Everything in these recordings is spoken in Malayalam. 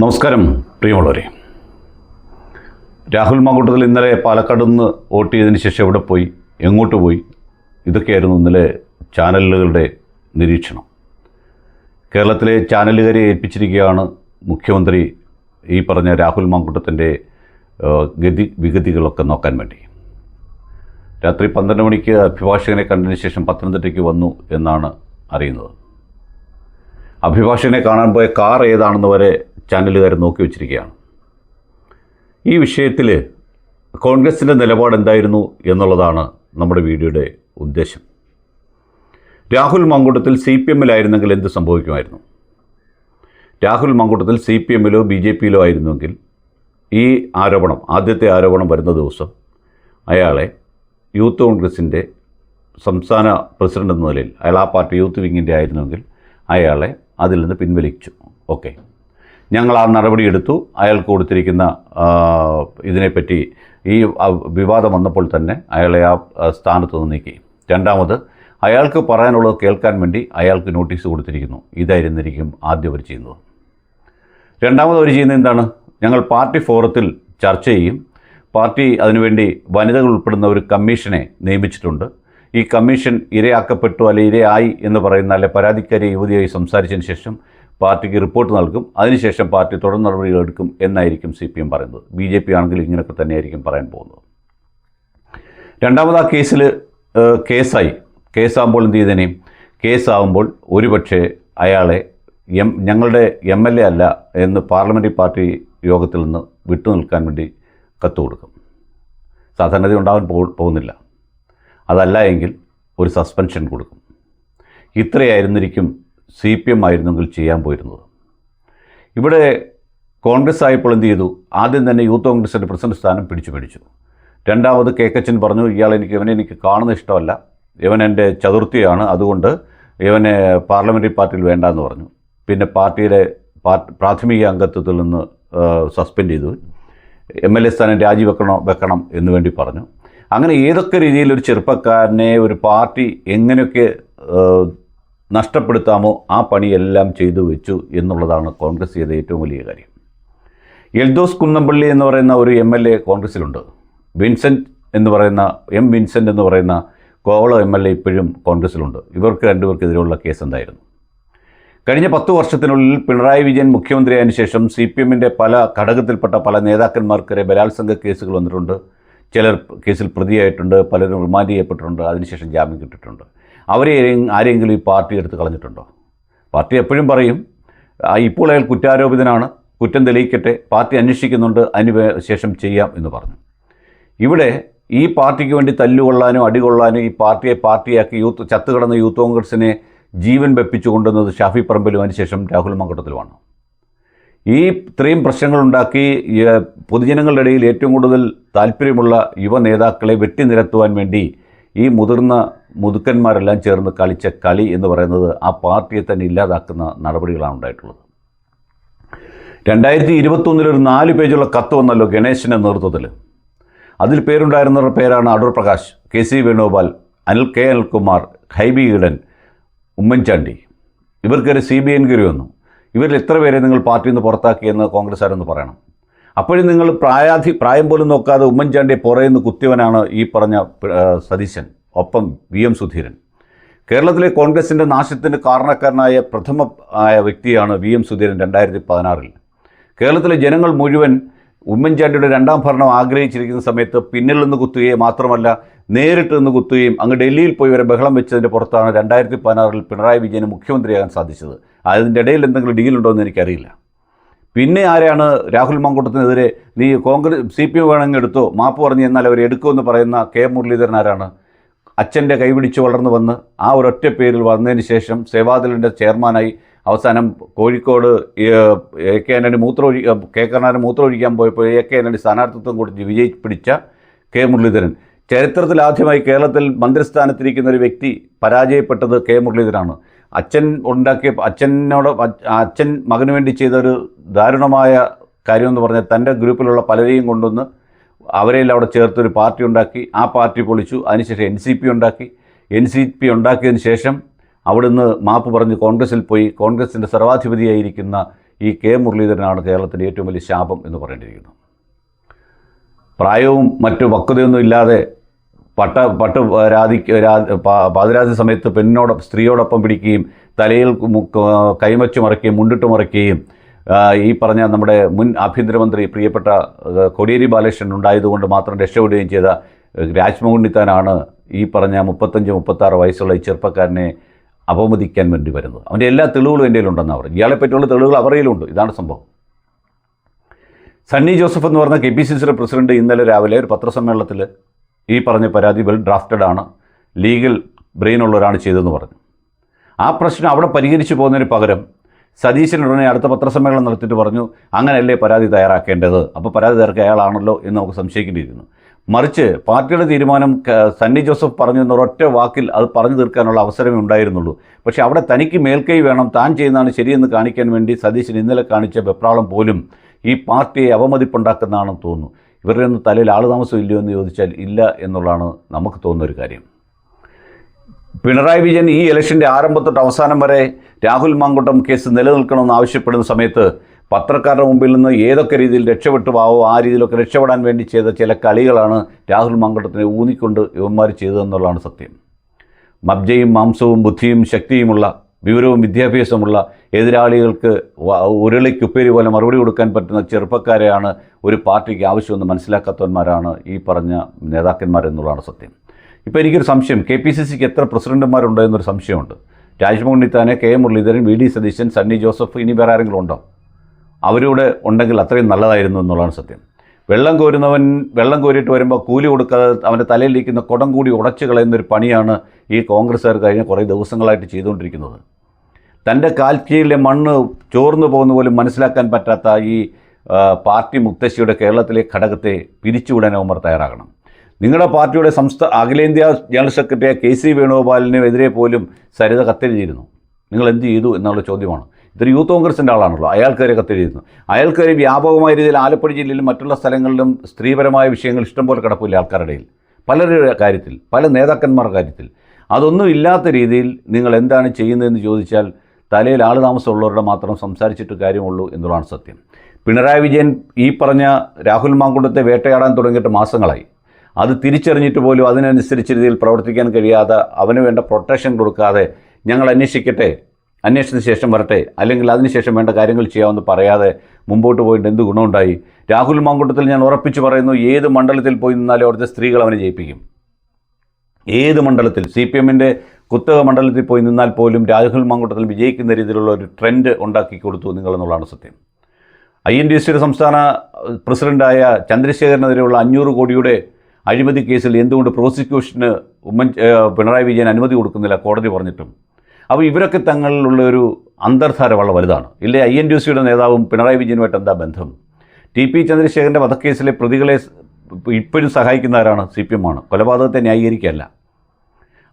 നമസ്കാരം പ്രിയമുള്ളവരെ. രാഹുൽ മാങ്കൂട്ടത്തിൽ ഇന്നലെ പാലക്കാട് നിന്ന് വോട്ട് ചെയ്തതിന് ശേഷം എവിടെ പോയി എങ്ങോട്ട് പോയി ഇതൊക്കെയായിരുന്നു ഇന്നലെ ചാനലുകളുടെ നിരീക്ഷണം. കേരളത്തിലെ ചാനലുകാരെ ഏൽപ്പിച്ചിരിക്കുകയാണ് മുഖ്യമന്ത്രി ഈ പറഞ്ഞ രാഹുൽ മാങ്കൂട്ടത്തിന്റെ ഗതി വിഗതികളൊക്കെ നോക്കാൻ വേണ്ടി. രാത്രി പന്ത്രണ്ട് മണിക്ക് അഭിഭാഷകനെ കണ്ടതിന് ശേഷം പത്തനംതിട്ടയ്ക്ക് വന്നു എന്നാണ് അറിയുന്നത്. അഭിഭാഷകനെ കാണാൻ പോയ കാർ ഏതാണെന്ന് വരെ ചാനലുകാർ നോക്കി വച്ചിരിക്കുകയാണ്. ഈ വിഷയത്തിൽ കോൺഗ്രസിന്റെ നിലപാട് എന്തായിരുന്നു എന്നുള്ളതാണ് നമ്മുടെ വീഡിയോയുടെ ഉദ്ദേശം. രാഹുൽ മങ്കൂട്ടത്തിൽ സി പി എമ്മിലായിരുന്നെങ്കിൽ എന്ത് സംഭവിക്കുമായിരുന്നു? രാഹുൽ മങ്കൂട്ടത്തിൽ സി പി എമ്മിലോ ബി ജെ പിയിലോ ആയിരുന്നുവെങ്കിൽ ഈ ആരോപണം ആദ്യത്തെ ആരോപണം വരുന്ന ദിവസം അയാളെ യൂത്ത് കോൺഗ്രസിന്റെ സംസ്ഥാന പ്രസിഡന്റ് എന്ന നിലയിൽ അയാൾ ആ പാർട്ടി യൂത്ത് വിങ്ങിന്റെ ആയിരുന്നുവെങ്കിൽ അയാളെ അതിൽ നിന്ന് പിൻവലിച്ചു. ഓക്കെ. ഞങ്ങൾ ആ നടപടിയെടുത്തു അയാൾക്ക് കൊടുത്തിരിക്കുന്ന ഇതിനെപ്പറ്റി ഈ വിവാദം വന്നപ്പോൾ തന്നെ അയാളെ ആ, സ്ഥാനത്ത് നിന്ന് നീക്കി. രണ്ടാമത് അയാൾക്ക് പറയാനുള്ളത് കേൾക്കാൻ വേണ്ടി അയാൾക്ക് നോട്ടീസ് കൊടുത്തിരിക്കുന്നു. ഇതായിരുന്നിരിക്കും ആദ്യം അവർ ചെയ്യുന്നത്. രണ്ടാമത് അവർ ചെയ്യുന്നത് എന്താണ്? ഞങ്ങൾ പാർട്ടി ഫോറത്തിൽ ചർച്ച ചെയ്യും. പാർട്ടി അതിനുവേണ്ടി വനിതകൾ ഉൾപ്പെടുന്ന ഒരു കമ്മീഷനെ നിയമിച്ചിട്ടുണ്ട്. ഈ കമ്മീഷൻ ഇരയാക്കപ്പെട്ടു അല്ലെ ഇരയായി എന്ന് പറയുന്ന അല്ലെ പരാതിക്കാരി യുവതിയായി സംസാരിച്ചതിന് ശേഷം പാർട്ടിക്ക് റിപ്പോർട്ട് നൽകും. അതിനുശേഷം പാർട്ടി തുടർ നടപടികൾ എടുക്കും എന്നായിരിക്കും സി പി എം പറയുന്നത്. ബി ജെ പി ആണെങ്കിൽ ഇങ്ങനെയൊക്കെ തന്നെയായിരിക്കും പറയാൻ പോകുന്നത്. രണ്ടാമത് ആ കേസിൽ കേസായി. കേസാകുമ്പോൾ എന്ത് ചെയ്തേനെ? കേസാകുമ്പോൾ ഒരുപക്ഷെ അയാളെ എം ഞങ്ങളുടെ എം എൽ എ അല്ല എന്ന് പാർലമെന്ററി പാർട്ടി യോഗത്തിൽ നിന്ന് വിട്ടു നിൽക്കാൻ വേണ്ടി കത്ത് കൊടുക്കും. സാധാരണ ഉണ്ടാകാൻ പോകുന്നില്ല. അതല്ല എങ്കിൽ ഒരു സസ്പെൻഷൻ കൊടുക്കും. ഇത്രയായിരുന്നിരിക്കും സി പി എം ആയിരുന്നെങ്കിൽ ചെയ്യാൻ പോയിരുന്നത്. ഇവിടെ കോൺഗ്രസ് ആയപ്പോൾ എന്ത് ചെയ്തു? ആദ്യം തന്നെ യൂത്ത് കോൺഗ്രസിന്റെ പ്രസിഡന്റ് സ്ഥാനം പിടിച്ചു പിടിച്ചു. രണ്ടാമത് കെ കച്ചൻ പറഞ്ഞു ഇയാൾ എനിക്ക് ഇവനെ എനിക്ക് കാണുന്ന ഇഷ്ടമല്ല. ഇവൻ എന്റെ ചതുർത്ഥിയാണ്. അതുകൊണ്ട് ഇവനെ പാർലമെന്ററി പാർട്ടിയിൽ വേണ്ടെന്ന് പറഞ്ഞു. പിന്നെ പാർട്ടിയുടെ പാർട്ടി പ്രാഥമിക അംഗത്വത്തിൽ നിന്ന് സസ്പെൻഡ് ചെയ്തു. എം എൽ എ സ്ഥാനം രാജിവെക്കണോ വെക്കണം എന്ന് വേണ്ടി പറഞ്ഞു. അങ്ങനെ ഏതൊക്കെ രീതിയിൽ ഒരു ചെറുപ്പക്കാരനെ ഒരു പാർട്ടി എങ്ങനെയൊക്കെ നഷ്ടപ്പെടുത്താമോ ആ പണിയെല്ലാം ചെയ്തു വെച്ചു എന്നുള്ളതാണ് കോൺഗ്രസ് ചെയ്ത ഏറ്റവും വലിയ കാര്യം. എൽദോസ് കുന്നമ്പള്ളി എന്ന് പറയുന്ന ഒരു എം എൽ എ കോൺഗ്രസ്സിലുണ്ട്. വിൻസെന്റ് എന്ന് പറയുന്ന എം വിൻസെന്റ് എന്ന് പറയുന്ന കോവള എം എൽ എ ഇപ്പോഴും കോൺഗ്രസ്സിലുണ്ട്. ഇവർക്ക് രണ്ടുപേർക്കെതിരെയുള്ള കേസ് എന്തായിരുന്നു? കഴിഞ്ഞ പത്ത് വർഷത്തിനുള്ളിൽ പിണറായി വിജയൻ മുഖ്യമന്ത്രിയായതിനു ശേഷം സി പി എമ്മിന്റെ പല ഘടകത്തിൽപ്പെട്ട പല നേതാക്കന്മാർക്കെതിരെ ബലാത്സംഗ കേസുകൾ വന്നിട്ടുണ്ട്. ചിലർ കേസിൽ പ്രതിയായിട്ടുണ്ട് പലരും റിമാൻഡ് ചെയ്യപ്പെട്ടിട്ടുണ്ട് അതിനുശേഷം ജാമ്യം കിട്ടിയിട്ടുണ്ട്. അവരെ ആരെങ്കിലും ഈ പാർട്ടി എടുത്ത് കളഞ്ഞിട്ടുണ്ടോ? പാർട്ടി എപ്പോഴും പറയും "ആ, ഇപ്പോൾ അയാൾ കുറ്റാരോപിതനാണ് കുറ്റം തെളിയിക്കട്ടെ പാർട്ടി അന്വേഷിക്കുന്നുണ്ട് അതിന് ശേഷം ചെയ്യാം എന്ന് പറഞ്ഞു. ഇവിടെ ഈ പാർട്ടിക്ക് വേണ്ടി തല്ലുകൊള്ളാനും അടികൊള്ളാനും ഈ പാർട്ടിയെ പാർട്ടിയാക്കി യൂത്ത് ചത്തുകിടന്ന യൂത്ത് കോൺഗ്രസിനെ ജീവൻ വെപ്പിച്ചു കൊണ്ടുവന്നത് ഷാഫി പറമ്പിലും അതിനുശേഷം രാഹുൽ മങ്കട്ടത്തിലുമാണ്. ഈ ഇത്രയും പ്രശ്നങ്ങളുണ്ടാക്കി പൊതുജനങ്ങളുടെ ഇടയിൽ ഏറ്റവും കൂടുതൽ താല്പര്യമുള്ള യുവ നേതാക്കളെ വെട്ടിനിരത്തുവാൻ വേണ്ടി ഈ മുതിർന്ന മുതുക്കന്മാരെല്ലാം ചേർന്ന് കളിച്ച കളി എന്ന് പറയുന്നത് ആ പാർട്ടിയെ തന്നെ ഇല്ലാതാക്കുന്ന നടപടികളാണ് ഉണ്ടായിട്ടുള്ളത്. രണ്ടായിരത്തി ഇരുപത്തൊന്നിൽ ഒരു നാല് പേജുള്ള കത്ത് വന്നല്ലോ ഗണേശന്റെ നേതൃത്വത്തിൽ. അതിൽ പേരുണ്ടായിരുന്നവരുടെ പേരാണ് Adoor Prakash K C Venugopal Anil K Anilkumar Hibi Eden Oommen Chandy. ഇവർക്കൊരു സി ബി എൻക്വയറി വന്നു. ഇവരിൽ എത്ര പേരെ നിങ്ങൾ പാർട്ടിയിൽ നിന്ന് പുറത്താക്കിയെന്ന് കോൺഗ്രസ്സുകാരൊന്ന് പറയണം. അപ്പോഴും നിങ്ങൾ പ്രായാധി പ്രായം പോലും നോക്കാതെ ഉമ്മൻചാണ്ടിയെ പുറയിൽ നിന്ന് കുത്തിയവനാണ് ഈ പറഞ്ഞ സതീശൻ ഒപ്പം വി എം സുധീരൻ. കേരളത്തിലെ കോൺഗ്രസിന്റെ നാശത്തിന് കാരണക്കാരനായ പ്രഥമ ആയ വ്യക്തിയാണ് വി എം സുധീരൻ രണ്ടായിരത്തി പതിനാറിൽ കേരളത്തിലെ ജനങ്ങൾ മുഴുവൻ ഉമ്മൻചാണ്ടിയുടെ രണ്ടാം ഭരണം ആഗ്രഹിച്ചിരിക്കുന്ന സമയത്ത് പിന്നിൽ നിന്ന് കുത്തുകയും മാത്രമല്ല നേരിട്ട് നിന്ന് കുത്തുകയും അങ്ങ് ഡൽഹിയിൽ പോയി വരെ ബഹളം വെച്ചതിന്റെ പുറത്താണ് രണ്ടായിരത്തി പതിനാറിൽ പിണറായി വിജയന് മുഖ്യമന്ത്രിയാകാൻ സാധിച്ചത്. അതിന്റെ ഇടയിൽ എന്തെങ്കിലും ഡീലുണ്ടോ എന്ന് എനിക്കറിയില്ല. പിന്നെ ആരെയാണ് രാഹുൽ മങ്കൂട്ടത്തിനെതിരെ നീ കോൺഗ്രസ് സി പി വേണമെങ്കിൽ എടുത്തോ മാപ്പ് പറഞ്ഞു എന്നാൽ അവർ എടുക്കുമെന്ന് പറയുന്ന കെ മുരളീധരൻ ആരാണ്? അച്ഛന്റെ കൈപിടിച്ച് വളർന്നു വന്ന് ആ ഒരൊറ്റ പേരിൽ വന്നതിന് ശേഷം സേവാദലിന്റെ ചെയർമാനായി അവസാനം കോഴിക്കോട് എ കെ ആന്റണി മൂത്രമൊഴി കെ കരുണാകരൻ മൂത്രമൊഴിക്കാൻ പോയപ്പോൾ എ കെ ആന്റണി സ്ഥാനാർത്ഥിത്വം കൊടുത്ത് വിജയി പിടിച്ച കെ മുരളീധരൻ. ചരിത്രത്തിൽ ആദ്യമായി കേരളത്തിൽ മന്ത്രിസ്ഥാനത്തിരിക്കുന്ന ഒരു വ്യക്തി പരാജയപ്പെട്ടത് കെ മുരളീധരനാണ്. അച്ഛൻ ഉണ്ടാക്കിയ അച്ഛനോട് അച്ഛൻ മകന് വേണ്ടി ചെയ്ത ഒരു ദാരുണമായ കാര്യമെന്ന് പറഞ്ഞാൽ തന്റെ ഗ്രൂപ്പിലുള്ള പലരെയും കൊണ്ടുവന്ന് അവരെല്ലാം അവിടെ ചേർത്തൊരു പാർട്ടി ഉണ്ടാക്കി. ആ പാർട്ടി പൊളിച്ചു. അതിനുശേഷം എൻ സി പി ഉണ്ടാക്കി. എൻ സി പി ഉണ്ടാക്കിയതിന് ശേഷം അവിടുന്ന് മാപ്പ് പറഞ്ഞ് കോൺഗ്രസിൽ പോയി. കോൺഗ്രസിന്റെ സർവാധിപതിയായിരിക്കുന്ന ഈ കെ മുരളീധരനാണ് കേരളത്തിന്റെ ഏറ്റവും വലിയ ശാപം എന്ന് പറയേണ്ടിയിരിക്കുന്നത് പ്രായവും മറ്റു പക്വതയൊന്നും ഇല്ലാതെ പട്ട പട്ട് രാതി രാ- പാ- സമയത്ത് പെണ്ണിനോട് സ്ത്രീയോടൊപ്പം പിടിക്കുകയും തലയിൽ കൈമച്ചു മറയ്ക്കുകയും മുണ്ടിട്ട് മറയ്ക്കുകയും ഈ പറഞ്ഞ നമ്മുടെ മുൻ ആഭ്യന്തരമന്ത്രി പ്രിയപ്പെട്ട കോടിയേരി ബാലകൃഷ്ണൻ ഉണ്ടായതുകൊണ്ട് മാത്രം രക്ഷപ്പെടുകയും ചെയ്ത രാജ്മോഹുണ്ണിത്താനാണ് ഈ പറഞ്ഞ മുപ്പത്തഞ്ച് മുപ്പത്താറ് വയസ്സുള്ള ഈ ചെറുപ്പക്കാരനെ അപമതിക്കാൻ വേണ്ടി വരുന്നത്. അവന്റെ എല്ലാ തെളിവുകളും എന്റെ ഉണ്ടെന്ന് അവർ ഇയാളെ പറ്റിയുള്ള തെളിവുകൾ അവരയിലുണ്ട് ഇതാണ് സംഭവം. സണ്ണി ജോസഫ് എന്ന് പറഞ്ഞ കെ പി സി സിയുടെ പ്രസിഡന്റ് ഇന്നലെ രാവിലെ ഒരു പത്രസമ്മേളനത്തിൽ ഈ പറഞ്ഞ പരാതി വെൽ ഡ്രാഫ്റ്റഡ് ആണ്. ലീഗൽ ബ്രെയിനുള്ളവരാണ് ചെയ്തതെന്ന് പറഞ്ഞു. ആ പ്രശ്നം അവിടെ പരിഹരിച്ചു പോകുന്നതിന് പകരം സതീശൻ ഉടനെ അടുത്ത പത്രസമ്മേളനം നടത്തിയിട്ട് പറഞ്ഞു അങ്ങനെയല്ലേ പരാതി തയ്യാറാക്കേണ്ടത്? അപ്പോൾ പരാതി തയ്യാറാക്കിയ അയാളാണല്ലോ എന്ന് നമുക്ക് സംശയിക്കേണ്ടിയിരുന്നു. മറിച്ച് പാർട്ടിയുടെ തീരുമാനം സണ്ണി ജോസഫ് പറഞ്ഞു എന്ന ഒറ്റ വാക്കിൽ അത് പറഞ്ഞു തീർക്കാനുള്ള അവസരമേ ഉണ്ടായിരുന്നുള്ളൂ. പക്ഷേ അവിടെ തനിക്ക് മേൽക്കൈ വേണം താൻ ചെയ്യുന്നതാണ് ശരിയെന്ന് കാണിക്കാൻ വേണ്ടി സതീശൻ ഇന്നലെ കാണിച്ച വെപ്രാളം പോലും ഈ പാർട്ടിയെ അവമതിപ്പുണ്ടാക്കുന്നതാണെന്ന് തോന്നുന്നു. ഇവരുടെ ഒന്നും തലയിൽ ആൾ താമസം ഇല്ലയോ എന്ന് ചോദിച്ചാൽ ഇല്ല എന്നുള്ളതാണ് നമുക്ക് തോന്നുന്ന ഒരു കാര്യം. പിണറായി വിജയൻ ഈ ഇലക്ഷന്റെ ആരംഭ തൊട്ട് അവസാനം വരെ രാഹുൽ മാങ്കുട്ടം കേസ് നിലനിൽക്കണമെന്ന് ആവശ്യപ്പെടുന്ന സമയത്ത് പത്രക്കാരുടെ മുമ്പിൽ നിന്ന് ഏതൊക്കെ രീതിയിൽ രക്ഷപ്പെട്ടു പോവോ ആ രീതിയിലൊക്കെ രക്ഷപ്പെടാൻ വേണ്ടി ചെയ്ത ചില കളികളാണ് രാഹുൽ മാങ്കുട്ടത്തിനെ ഊന്നിക്കൊണ്ട് യുവന്മാർ ചെയ്തതെന്നുള്ളതാണ് സത്യം. മബ്ജയും മാംസവും ബുദ്ധിയും ശക്തിയുമുള്ള വിവരവും വിദ്യാഭ്യാസമുള്ള എതിരാളികൾക്ക് ഉരുളിക്കുപ്പേരി പോലെ മറുപടി കൊടുക്കാൻ പറ്റുന്ന ചെറുപ്പക്കാരെയാണ് ഒരു പാർട്ടിക്ക് ആവശ്യമെന്ന് മനസ്സിലാക്കാത്തവന്മാരാണ് ഈ പറഞ്ഞ നേതാക്കന്മാരെന്നുള്ളതാണ് സത്യം. ഇപ്പോൾ എനിക്കൊരു സംശയം. കെ പി സി സിക്ക് എത്ര പ്രസിഡന്റുമാരുണ്ടോ എന്നൊരു സംശയമുണ്ട്. Rajmohan ഉണ്ണിത്താനെ K Muraleedharan V D Satheesan Sunny Joseph ഇനി വേറെ ആരെങ്കിലും ഉണ്ടോ? അവരൂടെ ഉണ്ടെങ്കിൽ അത്രയും നല്ലതായിരുന്നു എന്നുള്ളതാണ് സത്യം. വെള്ളം കോരുന്നവൻ വെള്ളം കോരിയിട്ട് വരുമ്പോൾ കൂലി കൊടുക്കാതെ അവന്റെ തലയിലിരിക്കുന്ന കുടം കൂടി ഉടച്ചു കളയുന്നൊരു പണിയാണ് ഈ കോൺഗ്രസ്സുകാർ കഴിഞ്ഞ കുറേ ദിവസങ്ങളായിട്ട് ചെയ്തുകൊണ്ടിരിക്കുന്നത്. തന്റെ കാൽക്കീഴിലെ മണ്ണ് ചോർന്നു പോകുന്ന പോലും മനസ്സിലാക്കാൻ പറ്റാത്ത ഈ പാർട്ടി മുത്തശ്ശിയുടെ കേരളത്തിലെ ഘടകത്തെ പിരിച്ചുവിടാൻ അവർ തയ്യാറാകണം. നിങ്ങളുടെ പാർട്ടിയുടെ സംസ്ഥാന അഖിലേന്ത്യാ ജനറൽ സെക്രട്ടറി കെ സി വേണുഗോപാലിനെതിരെ പോലും സരിത കത്തെഴുതിയിരുന്നു. നിങ്ങൾ എന്ത് ചെയ്തു എന്നുള്ള ചോദ്യമാണ്. ഇതൊരു യൂത്ത് കോൺഗ്രസിന്റെ ആളാണല്ലോ അയാൾക്കാരെ കത്തെഴുതിയിരുന്നു. അയാൾക്കാരെ വ്യാപകമായ രീതിയിൽ ആലപ്പുഴ ജില്ലയിലും മറ്റുള്ള സ്ഥലങ്ങളിലും സ്ത്രീപരമായ വിഷയങ്ങൾ ഇഷ്ടംപോലെ കിടപ്പില്ല ആൾക്കാരുടെ പലരുടെ കാര്യത്തിൽ പല നേതാക്കന്മാരുടെ കാര്യത്തിൽ. അതൊന്നും ഇല്ലാത്ത രീതിയിൽ നിങ്ങൾ എന്താണ് ചെയ്യുന്നതെന്ന് ചോദിച്ചാൽ തലയിൽ ആൾ താമസമുള്ളവരുടെ മാത്രം സംസാരിച്ചിട്ട് കാര്യമുള്ളൂ എന്നുള്ളതാണ് സത്യം. പിണറായി വിജയൻ ഈ പറഞ്ഞ രാഹുൽ മാങ്കുണ്ടത്തെ വേട്ടയാടാൻ തുടങ്ങിയിട്ട് മാസങ്ങളായി. അത് തിരിച്ചറിഞ്ഞിട്ട് പോലും അതിനനുസരിച്ച് രീതിയിൽ പ്രവർത്തിക്കാൻ കഴിയാതെ അവന് വേണ്ട പ്രൊട്ടക്ഷൻ കൊടുക്കാതെ ഞങ്ങൾ അന്വേഷിക്കട്ടെ അന്വേഷണത്തിന് ശേഷം വരട്ടെ അല്ലെങ്കിൽ അതിനുശേഷം വേണ്ട കാര്യങ്ങൾ ചെയ്യാമെന്ന് പറയാതെ മുമ്പോട്ട് പോയിട്ട് എന്ത് ഗുണമുണ്ടായി? രാഹുൽ മാങ്കുട്ടത്തിൽ ഞാൻ ഉറപ്പിച്ച് പറയുന്നു ഏത് മണ്ഡലത്തിൽ പോയി നിന്നാലും അവിടുത്തെ സ്ത്രീകൾ അവനെ ജയിപ്പിക്കും. ഏത് മണ്ഡലത്തിൽ? സി പി എമ്മിന്റെ കുത്തക മണ്ഡലത്തിൽ പോയി നിന്നാൽ പോലും രാഹുൽ മാങ്കൂട്ടത്തിൽ വിജയിക്കുന്ന രീതിയിലുള്ള ഒരു ട്രെൻഡ് ഉണ്ടാക്കി കൊടുത്തു നിങ്ങളെന്നുള്ളതാണ് സത്യം. ഐ എൻ ഡി സിയുടെ സംസ്ഥാന പ്രസിഡന്റായ ചന്ദ്രശേഖരനെതിരെയുള്ള അഞ്ഞൂറ് കോടിയുടെ അഴിമതി കേസിൽ എന്തുകൊണ്ട് പ്രോസിക്യൂഷന് ഉമ്മൻ പിണറായി വിജയൻ അനുമതി കൊടുക്കുന്നില്ല കോടതി പറഞ്ഞിട്ടും. അപ്പോൾ ഇവരൊക്കെ തങ്ങളിലുള്ള ഒരു അന്തർധാര വളരെ വലുതാണ്. ഇല്ലേ? ഐ എൻ ഡി സിയുടെ നേതാവും പിണറായി വിജയനുമായിട്ട് എന്താ ബന്ധം? ടി പി ചന്ദ്രശേഖരന്റെ വധക്കേസിലെ പ്രതികളെ ഇപ്പോഴും സഹായിക്കുന്നവരാണ് സി പി എമ്മാണ് കൊലപാതകത്തെ ന്യായീകരിക്കുകയല്ല.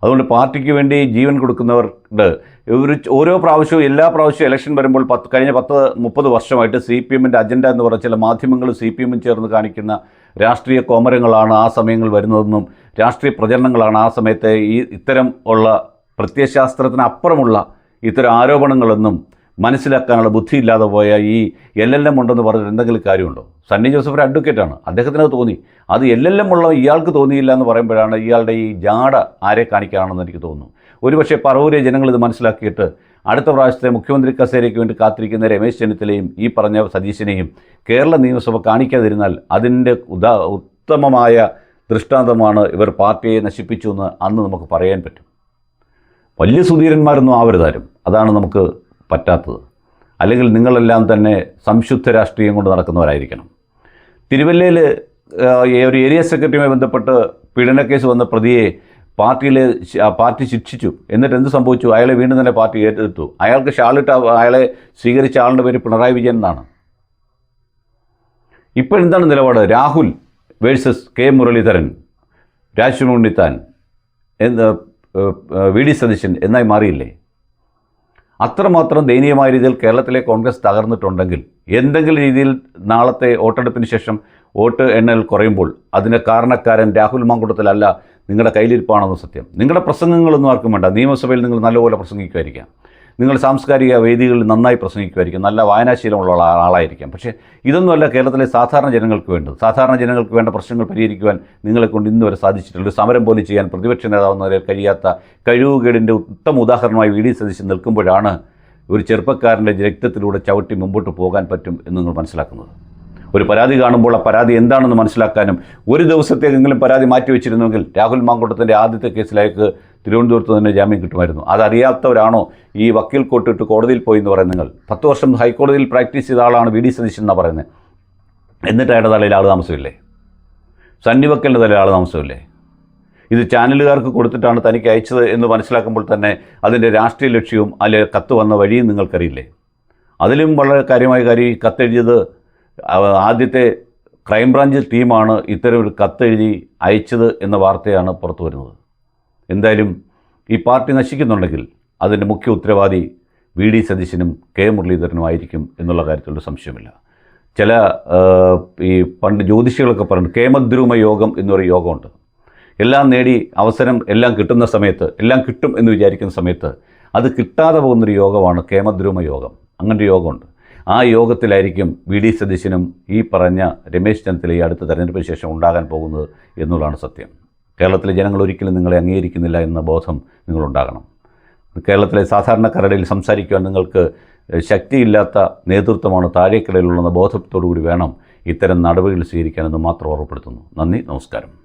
അതുകൊണ്ട് പാർട്ടിക്ക് വേണ്ടി ജീവൻ കൊടുക്കുന്നവരുടെ ഒരു ഓരോ പ്രാവശ്യവും എല്ലാ പ്രാവശ്യവും ഇലക്ഷൻ വരുമ്പോൾ പത്ത് കഴിഞ്ഞ പത്ത് മുപ്പത് വർഷമായിട്ട് സി പി എമ്മിന്റെ അജണ്ട എന്ന് പറഞ്ഞ ചില മാധ്യമങ്ങളും സി പി എമ്മും ചേർന്ന് കാണിക്കുന്ന രാഷ്ട്രീയ കോമരങ്ങളാണ് ആ സമയങ്ങളിൽ വരുന്നതെന്നും രാഷ്ട്രീയ പ്രചരണങ്ങളാണ് ആ സമയത്തെ ഈ ഇത്തരം ഉള്ള പ്രത്യയശാസ്ത്രത്തിന് അപ്പുറമുള്ള ഇത്തരം ആരോപണങ്ങളൊന്നും മനസ്സിലാക്കാനുള്ള ബുദ്ധിയില്ലാതെ പോയ ഈ എൽ എൽ എം ഉണ്ടെന്ന് പറഞ്ഞിട്ട് എന്തെങ്കിലും കാര്യമുണ്ടോ? സണ്ണി ജോസഫ് ഒരു അഡ്വക്കേറ്റാണ് അദ്ദേഹത്തിന് തോന്നി. അത് എൽ എൽ എം ഉള്ള ഇയാൾക്ക് തോന്നിയില്ല എന്ന് പറയുമ്പോഴാണ് ഇയാളുടെ ഈ ജാട ആരെ കാണിക്കാണെന്ന് എനിക്ക് തോന്നുന്നു. ഒരുപക്ഷെ പറവൂരെ ജനങ്ങൾ ഇത് മനസ്സിലാക്കിയിട്ട് അടുത്ത പ്രാവശ്യത്തെ മുഖ്യമന്ത്രി കസേരയ്ക്ക് വേണ്ടി കാത്തിരിക്കുന്ന രമേശ് ചെന്നിത്തലയും ഈ പറഞ്ഞ സതീശനെയും കേരള നിയമസഭ കാണിക്കാതിരുന്നാൽ അതിന്റെ ഉദാ ഉത്തമമായ ദൃഷ്ടാന്തമാണ് ഇവർ പാർട്ടിയെ നശിപ്പിച്ചു എന്ന് അന്ന് നമുക്ക് പറയാൻ പറ്റും. വലിയ സുധീരന്മാരൊന്നും ആവരുതാരും. അതാണ് നമുക്ക് പറ്റാത്തത്. അല്ലെങ്കിൽ നിങ്ങളെല്ലാം തന്നെ സംശുദ്ധ രാഷ്ട്രീയം കൊണ്ട് നടക്കുന്നവരായിരിക്കണം. തിരുവല്ലയിൽ ഒരു ഏരിയ സെക്രട്ടറിയുമായി ബന്ധപ്പെട്ട് പീഡനക്കേസ് വന്ന പ്രതിയെ പാർട്ടിയിൽ പാർട്ടി ശിക്ഷിച്ചു. എന്നിട്ട് എന്ത് സംഭവിച്ചു? അയാളെ വീണ്ടും തന്നെ പാർട്ടി ഏറ്റെടുത്തു. അയാൾക്ക് ഷാളിട്ട് അയാളെ സ്വീകരിച്ച ആളുടെ പേര് പിണറായി വിജയൻ എന്നാണ്. ഇപ്പോൾ എന്താണ് നിലപാട്? രാഹുൽ വേഴ്സസ് കെ മുരളീധരൻ രാജ്മോഹൻ ഉണ്ണിത്താൻ എന്ന് വി ഡി സതീശൻ എന്നായി മാറിയില്ലേ? അത്രമാത്രം ദയനീയമായ രീതിയിൽ കേരളത്തിലെ കോൺഗ്രസ് തകർന്നിട്ടുണ്ടെങ്കിൽ എന്തെങ്കിലും രീതിയിൽ നാളത്തെ വോട്ടെടുപ്പിന് ശേഷം വോട്ട് എണ്ണൽ കുറയുമ്പോൾ അതിന് കാരണക്കാരൻ രാഹുൽ മാങ്കുട്ടത്തിലല്ല നിങ്ങളുടെ കയ്യിലിരിപ്പാണെന്ന് സത്യം. നിങ്ങളുടെ പ്രസംഗങ്ങളൊന്നും ആർക്കും വേണ്ട. നിയമസഭയിൽ നിങ്ങൾ നല്ലപോലെ പ്രസംഗിക്കുമായിരിക്കാം. നിങ്ങൾ സാംസ്കാരിക വേദികളിൽ നന്നായി പ്രസംഗിക്കുമായിരിക്കും. നല്ല വായനാശീലമുള്ള ആളായിരിക്കാം. പക്ഷേ ഇതൊന്നുമല്ല കേരളത്തിലെ സാധാരണ ജനങ്ങൾക്ക് വേണ്ടത്. സാധാരണ ജനങ്ങൾക്ക് വേണ്ട പ്രശ്നങ്ങൾ പരിഹരിക്കുവാൻ നിങ്ങളെ കൊണ്ട് ഇന്ന് വരെ സാധിച്ചിട്ടില്ല. ഒരു സമരം പോലും ചെയ്യാൻ പ്രതിപക്ഷ നിലയിൽ കഴിയാത്ത കഴിവുകേടിന്റെ ഉത്തമ ഉദാഹരണമായി വി. ഡി. സതീശൻ നിൽക്കുമ്പോഴാണ് ഒരു ചെറുപ്പക്കാരന്റെ രക്തത്തിലൂടെ ചവിട്ടി മുമ്പോട്ട് പോകാൻ പറ്റും എന്ന് നിങ്ങൾ മനസ്സിലാക്കുന്നത്. ഒരു പരാതി കാണുമ്പോൾ ആ പരാതി എന്താണെന്ന് മനസ്സിലാക്കാനും ഒരു ദിവസത്തേക്കെങ്കിലും പരാതി മാറ്റിവെച്ചിരുന്നെങ്കിൽ രാഹുൽ മാങ്കൂട്ടത്തിന്റെ ആദ്യത്തെ കേസിലേക്ക് തിരുവനന്തപുരത്ത് തന്നെ ജാമ്യം കിട്ടുമായിരുന്നു. അതറിയാത്തവരാണോ ഈ വക്കീൽ കോട്ടിട്ട് കോടതിയിൽ പോയി എന്ന് പറയുന്നത് നിങ്ങൾ? പത്ത് വർഷം ഹൈക്കോടതിയിൽ പ്രാക്ടീസ് ചെയ്ത ആളാണ് വി ഡി സതീശൻ എന്നാണ് പറയുന്നത്. എന്നിട്ട് അയാളുടെ തലയിൽ ആൾ താമസമില്ലേ? സണ്ണി വക്കലിന്റെ തലയിൽ ആൾ താമസമില്ലേ? ഇത് ചാനലുകാർക്ക് കൊടുത്തിട്ടാണ് തനിക്ക് അയച്ചത് എന്ന് മനസ്സിലാക്കുമ്പോൾ തന്നെ അതിന്റെ രാഷ്ട്രീയ ലക്ഷ്യവും അല്ലെ കത്ത് വന്ന വഴിയും നിങ്ങൾക്കറിയില്ലേ? അതിലും വളരെ കാര്യമായ കാര്യം ഈ കത്തെഴുതിയത് ആദ്യത്തെ ക്രൈംബ്രാഞ്ച് ടീമാണ് ഇത്തരം ഒരു കത്തെഴുതി അയച്ചത് എന്ന വാർത്തയാണ് പുറത്തു വരുന്നത്. എന്തായാലും ഈ പാർട്ടി നശിക്കുന്നുണ്ടെങ്കിൽ അതിന്റെ മുഖ്യ ഉത്തരവാദി വി ഡി സതീശനും കെ മുരളീധരനും ആയിരിക്കും എന്നുള്ള കാര്യത്തിലൊരു സംശയമില്ല. ചില ഈ പണ്ട് ജ്യോതിഷികളൊക്കെ പറഞ്ഞു കേമദ്രൂമ യോഗം എന്നൊരു യോഗമുണ്ട്. എല്ലാം നേടി അവസരം എല്ലാം കിട്ടുന്ന സമയത്ത് എല്ലാം കിട്ടും എന്ന് വിചാരിക്കുന്ന സമയത്ത് അത് കിട്ടാതെ പോകുന്നൊരു യോഗമാണ് കേമദ്രൂമ യോഗം. അങ്ങനൊരു യോഗമുണ്ട്. ആ യോഗത്തിലായിരിക്കും വി ഡി സതീശനും ഈ പറഞ്ഞ രമേശ് ചെന്നിത്തല ഈ അടുത്ത തെരഞ്ഞെടുപ്പിന് ശേഷം ഉണ്ടാകാൻ പോകുന്നത് എന്നുള്ളതാണ് സത്യം. കേരളത്തിലെ ജനങ്ങൾ ഒരിക്കലും നിങ്ങളെ അംഗീകരിക്കുന്നില്ല എന്ന ബോധം നിങ്ങളുണ്ടാകണം. കേരളത്തിലെ സാധാരണക്കാരുടെ സംസാരിക്കുവാൻ നിങ്ങൾക്ക് ശക്തിയില്ലാത്ത നേതൃത്വമാണ് താഴേക്കിടയിലുള്ളതെന്ന ബോധത്തോടു കൂടി വേണം ഇത്തരം നടപടികൾ സ്വീകരിക്കാനെന്ന് മാത്രം ഓർമ്മപ്പെടുത്തുന്നു. നന്ദി നമസ്കാരം.